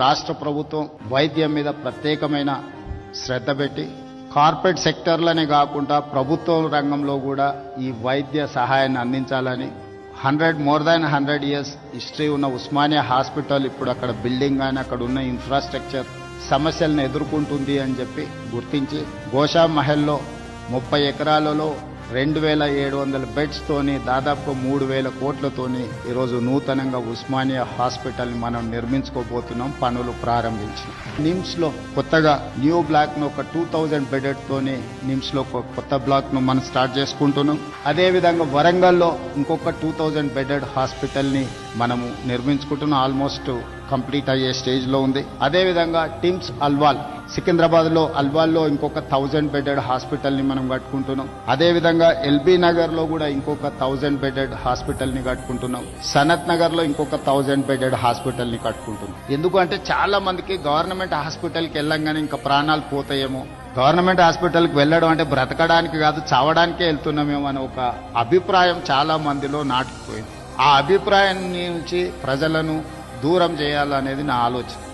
రాష్ట్ర ప్రభుత్వం వైద్యం మీద ప్రత్యేకమైన శ్రద్ధ పెట్టి కార్పొరేట్ సెక్టర్లనే కాకుండా ప్రభుత్వ రంగంలో కూడా ఈ వైద్య సహాయాన్ని అందించాలని hundred more than hundred years history ఉన్న ఉస్మానియా హాస్పిటల్ ఇప్పుడు అక్కడ బిల్డింగ్ కానీ అక్కడ ఉన్న ఇన్ఫ్రాస్ట్రక్చర్ సమస్యలను ఎదుర్కొంటుంది అని చెప్పి గుర్తించి గోషా మహల్లో ముప్పై ఎకరాలలో రెండు వేల ఏడు వందల బెడ్స్తోని దాదాపు మూడు వేల కోట్లతోని ఈరోజు నూతనంగా ఉస్మానియా హాస్పిటల్ని మనం నిర్మించుకోబోతున్నాం పనులు ప్రారంభించి. నిమ్స్లో కొత్తగా న్యూ బ్లాక్ను ఒక టూ థౌజండ్ బెడెడ్తోని నిమ్స్లో ఒక కొత్త బ్లాక్ను మనం స్టార్ట్ చేసుకుంటున్నాం. అదేవిధంగా వరంగల్లో ఇంకొక టూ థౌజండ్ బెడెడ్ హాస్పిటల్ని మనము నిర్మించుకుంటున్నాం. ఆల్మోస్ట్ కంప్లీట్ అయ్యే స్టేజ్లో ఉంది. అదేవిధంగా టిమ్స్ అల్వాల్ సికింద్రాబాద్లో అల్వాల్లో ఇంకొక థౌజండ్ బెడెడ్ హాస్పిటల్ని మనం కట్టుకుంటున్నాం. అదేవిధంగా ఎల్బీ నగర్లో కూడా ఇంకొక థౌజండ్ బెడెడ్ హాస్పిటల్ని కట్టుకుంటున్నాం. సనత్ నగర్లో ఇంకొక థౌజండ్ బెడెడ్ హాస్పిటల్ని కట్టుకుంటున్నాం. ఎందుకంటే చాలా మందికి గవర్నమెంట్ హాస్పిటల్కి వెళ్ళంగానే ఇంకా ప్రాణాలు పోతాయేమో. గవర్నమెంట్ హాస్పిటల్కి వెళ్ళడం అంటే బ్రతకడానికి కాదు చావడానికే వెళ్తున్నామేమో అనే ఒక అభిప్రాయం చాలా మందిలో నాటుకుపోయింది. ఆ అభిప్రాయం నుంచి ప్రజలను దూరం చేయాలనేది నా ఆలోచన.